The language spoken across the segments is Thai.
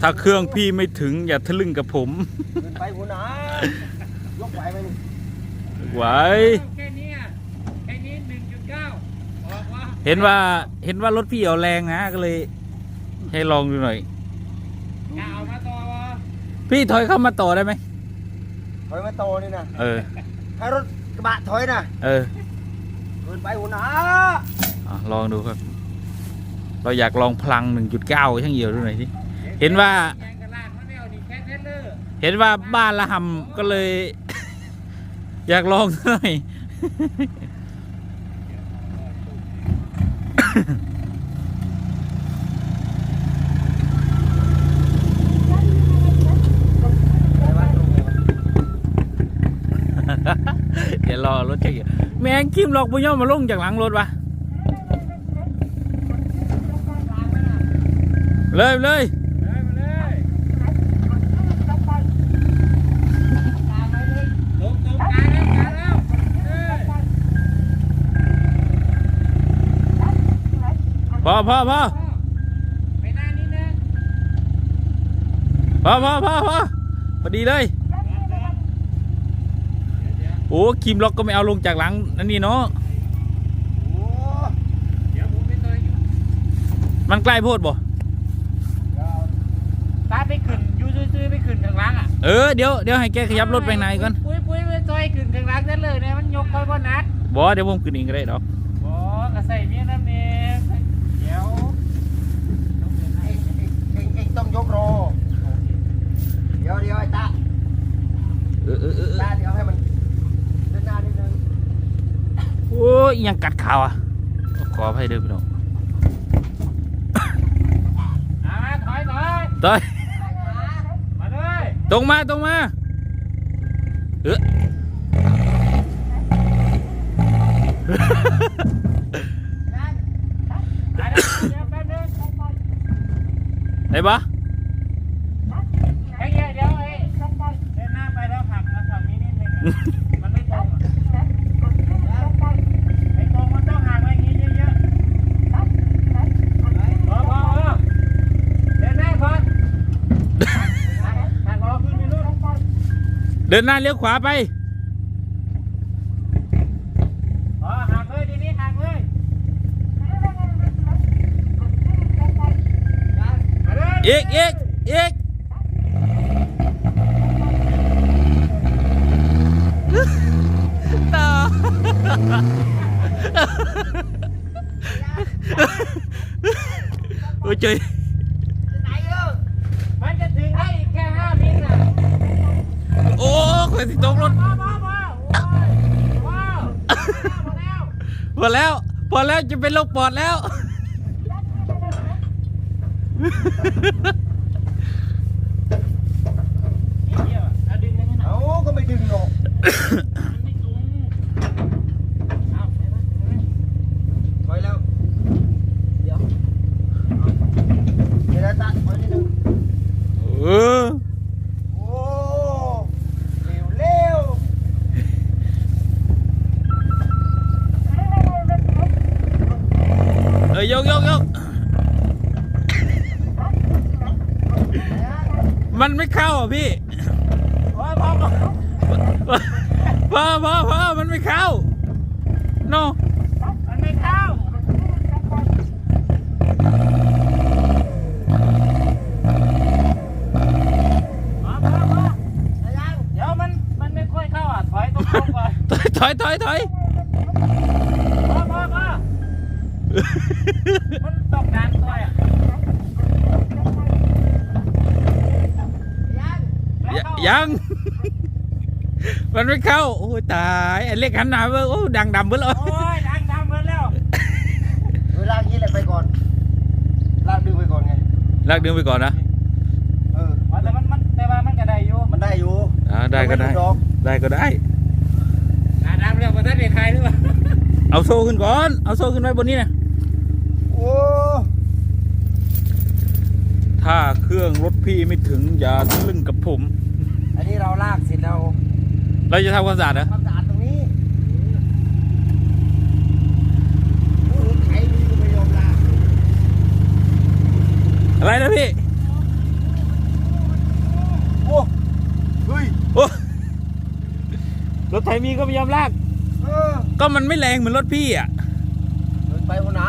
ถ้าเครื่องพี่ไม่ถึงอย่าทะลึ่งกับผมเกินไปหัวหนายกไหวไหมนี่ไหวแค่นี้อะแค่นี้หนึ่งจุดเก้าออกวะเห็นว่าเห็นว่ารถพี่เอาแรงนะก็เลยให้ลองดูหน่อยจะเอามาต่อวะพี่ถอยเข้ามาต่อได้ไหมถอยมาโตนี่นะเออให้รถกระบะถอยนะเออเกินไปหัวหนาอะลองดูครับ เราอยากลองพลัง 1.9 ช่างเหี่ยวดูหน่อยสิเห็นว่าแยงกระลากมันไม่เอาดิเทเลอร์เห็นว่าบ้านละหำก็เลย อยากลองหน่อยเดี๋ยวรอรถช่างเหี่ยวแมงคิมหลอกปุญย่อมาลงจากหลังรถวะเลยเลย เลยมาเลยตรงตรงกลางแล้วกลาง แล้วเอ้ยพอพอพอไปหน้านิดนึงพอพอพอพอพอดีเลยโอ้คิมล็อกก็ไม่เอาลงจากหลังนั่นนี่เนาะโอ้เดี๋ยวผมไปต่อยอยู่มันใกล้โพดบ่ ตาไปขึ้นอยูซื่อๆไปขึ้นข้างหล่างอะ เออเดี๋ยวเดี๋ยวให้แกขยับรถไปไหนก่อนปุ้ยปุ้ยไปซอยขึ้นข้างหล่างนั่นเลยเนี่ยมันยกไปบนนัดบอเดี๋ยวผมขึ้นเองก็ได้ดอกบอกระใส่เมียน้ำเนมเดี๋ยวเอ็งเอ็งเอ็งเอ็งต้องยกโรเดี๋ยวเดี๋ยวไอ้ตาเออเออเออเออตาเดี๋ยวให้มันเดินหน้านิดนึงโอ้ยอิหยังกัดขาวอะขอให้เด้อพี่น้องอ่าถอยถอยต่อยมาเลย ตรงมาตรงมา เอออ่าเดี๋ยวแป๊บนึงไหนบ่ไอ้เหี้ยเดี๋ยวไอ้เดินหน้าไปแล้วหักมาฝั่งนี้นิดนึงอะมันไม่ตรงอะไอ้ตรงมันต้องห่างไว้อย่างงี้เยอะๆพอพอพอเดินหน้าก่อนหักล้อขึ้นไปนู่น เดินหน้าเลี้ยวขวาไปอ๋อหักเลยทีนี้หักเลยมาเลยอีกอีกอีกต่อโอ้ยเจย ไหนเออ มันจะถึงให้อีกแค่ห้ามิลน่ะ โอ้ข่อยสิตกรถว้าวว้าวว้าวโอ้ยว้าวพอแล้วพอแล้วพอแล้วจะเป็นโรคปอดแล้วนี่เดียวอะเอาดึงยังไงนะเอาก็ไม่ดึงหรอก มันไม่จุงเอาไปไหมไปไหม ถอยแล้ว เดี๋ยวเอาเดี๋ยวนะตาถอยนิดนึง เออ โอ้เร็วเร็ว เออยกยกยก มันไม่เข้าอะพี่โอ้ยพอพอพอพอพอมันไม่เข้าโนมันไม่เข้าพอพอพอเดี๋ยวมันมันไม่ค่อยเข้าอะถอยตรงๆก่อนถอยถอยถอยถอย พอพอพอมันตกน้ำตัวอะ ยยัง มันไม่เข้าโอ้ยตายไอ้เล็กหันหน้าเว้ยโอ้ดังดำเบ้อเลยโอ้ยดังดำเหมือนแล้วเวลากนี้แหละไปก่อน ลากดึงไปก่อนไง ลากดึงไปก่อนนะเอออ๋อแต่มันมันแต่ว่ามันก็ได้อยู่มันได้อยู่อ่าได้ก็ได้ ม่ดอกได้ก็ได้ อ่าดำเรียกว่าท่านเด็กใครหรือเปล่าเอาโซ่ขึ้นก่อน เอาโซ่ขึ้นไว้บนนี้นะโอ้ถ้าเครื่องรถพี่ไม่ถึงอย่าทะลึ่งกับผม อันนี้เราลากเสร็จแล้ว เราจะทำความสะอาดนะความสะอาดตรงนี้โอ้โหไถนี่ก็ไม่ยอมลากแล้วพี่โอ้เฮ้ยโอ้รถไถมีก็ไม่ยอมลาก เออก็มันไม่แรงเหมือนรถพี่อะ เดินไปหัวหน้า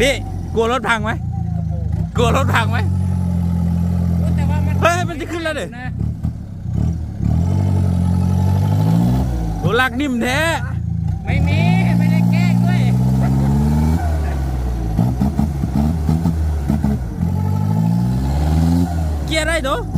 พี่กลัวรถพังไหมกลัวรถพังไหมแต่ว่ามันเฮ้ยมันจะขึ้นแล้วเด้อโหลักนิ่มแท้ไม่มีไม่ได้แกล้งด้วยเกียร์ได้เด้อเออ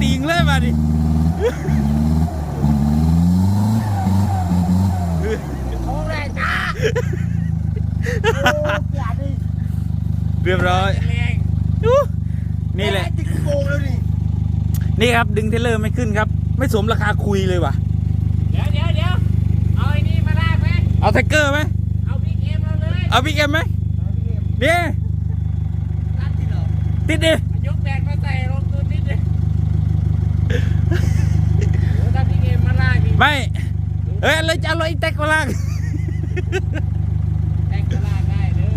ติงเลยมาดิโค้งแรงจ้าโอ้ปวดดิเรียบร้อยแรงอู้นี่แหละติดโกงแล้วดินี่ครับดึงเทรลเลอร์ไม่ขึ้นครับ ไม่สมราคาคุยเลยว่ะเดี๋ยวเดี๋ยวเดี๋ยวเอาไอ้นี่มาลากไหมเอาไทเกอร์ไหมเอาบิ๊กเอ็มเราเลยเอาบิ๊กเอ็มไหมนี่รัดที่เหรอติดดิยกแบกมาใส่ลงตัวนิดนึงโอ้ ถ้าบิ๊กเอ็มมาลากนี่ไม่เอ้ยเลยจะเอารถอีแท็กมาลากแบกก็ลากได้เด้อ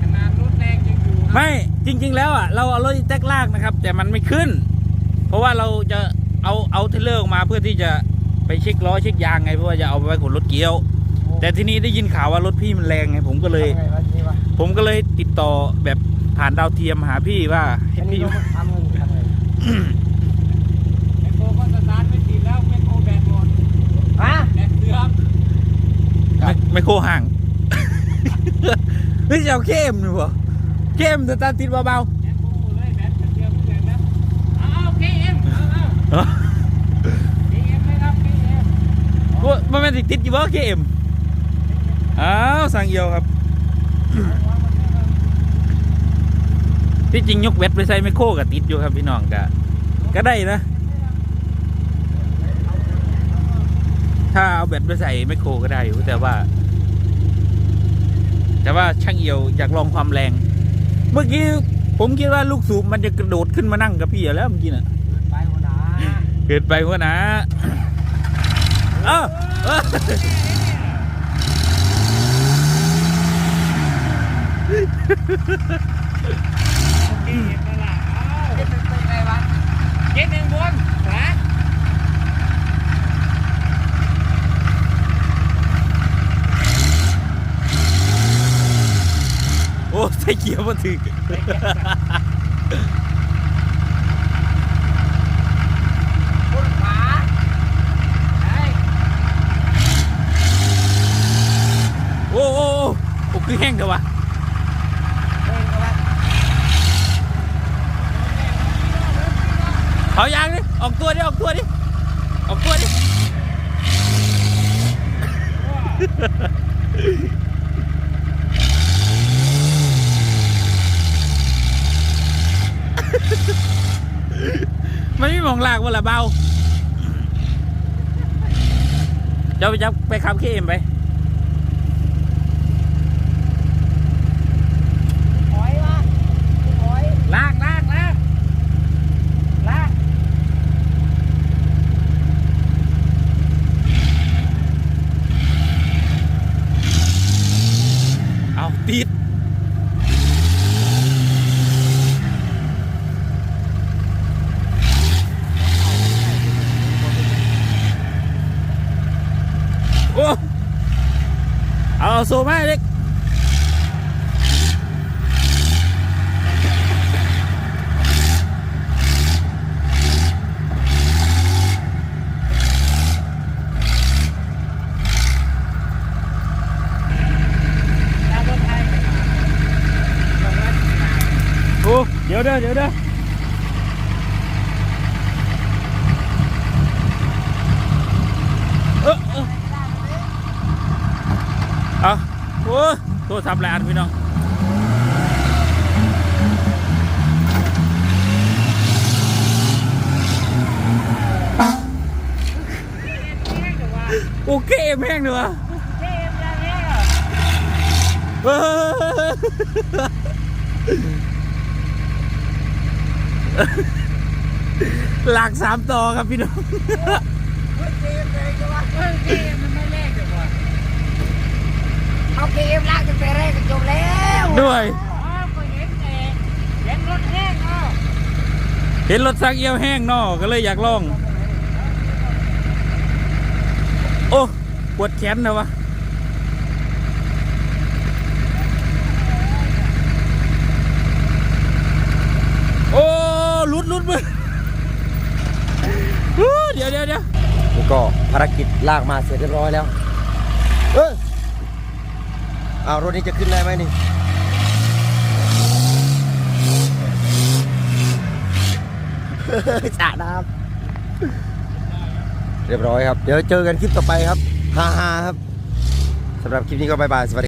ขนาดรถแรงยังอยู่นะไม่จริง ๆ แล้วอะเราเอารถอีแท็กลากนะครับ แต่มันไม่ขึ้น เพราะว่าเราจะเอาเอาเทรลเลอร์ออกมาเพื่อที่จะไปเช็คล้อเช็คยางไงเพราะว่าจะเอาไปไว้ขนรถเกี๊ยว แต่ทีนี้ได้ยินข่าวว่ารถพี่มันแรงไงผมก็เลย ทำไงวะนี่วะผมก็เลยติดต่อแบบผ่านดาวเทียมหาพี่ว่า ให้อันนี้พี่เราทำเงินทำไงแมคโครก็สตาร์ทไม่ติดแล้วแมคโครแบตหมดฮะแบตเสื่อมไม่ไม่โคห่าง เฮ้ยจะเอาเข้มหรือเปล่าเข้มแต่ตาติดเบาแมคโครเลยแบตเสื่อมเหมือนกันนะเอาเอาเคเอ็มเอาเอา ๆเอ้าเคเอ็มไหมครับเคเอ็มว่ามันไม่ติดอยู่บ่เข้มอ้าวสั่งเอียวครับ ที่จริงยกเวทไปใส่ไมโครกับติดอยู่ครับพี่น้องกะก็ได้นะ ถ้าเอาแบตไปใส่ไมโครก็ได้อยู่แต่ว่า แต่ว่าช่างเอียวอยากลองความแรง เมื่อกี้ผมคิดว่าลูกสูบมันจะกระโดดขึ้นมานั่งกับพี่แล้วเมื่อกี้น่ะไปหัวหน้าเกิดไปวะนะเอ้าเอ้าเไอเกียร์มันถึงคนขวาไปโอ้โอ้โอ้โอ้คือแห้งเถอะวะเดินเข้าไปเอายางดิออกตัวดิออกตัวดิออกตัวดิ มันไม่มองลากว่าละเบาเจ้าไปจับไปขับเคเอ็มไปถอยวะถอยลากลากลากลากเอาติด โอ้ เอาโซมาเล็ก ตามรถไทยไปมาลงไว้ที่ไหน โอ้เดี๋ยวเด้อเดี๋ยวเด้อเออเออเอาโอ้โท รศัพท์แลอันพี่น้องโอเคแม่งเลยวะเท่มยังแห้งอะเหลักสามต่อครับพี่น้อง เกมเลยก็ว่า เฮ้ยเท่มันไม่แรกแต่ว่า เอาเกมลากตั้งแต่แรกก็จบแล้ว ด้วย อ๋อก็เห็นแต่เห็นรถแห้งอะ เห็นรถซักเอี้ยวแห้งนอก็เลยอยากลอง โอ้ปวดแขนนะวะโอ้ลุดลุดมือเดี๋ยวเดี๋ยวเดี๋ยวนี่ก็ภารกิจลากมาเสร็จเรียบร้อยแล้ว เออเอารถนี้จะขึ้นได้ไหมนี่ สระน้ำเรียบร้อยครับ เดี๋ยวเจอกันคลิปต่อไปครับฮ่าครับสำหรับคลิปนี้ก็บายบายสวัสดี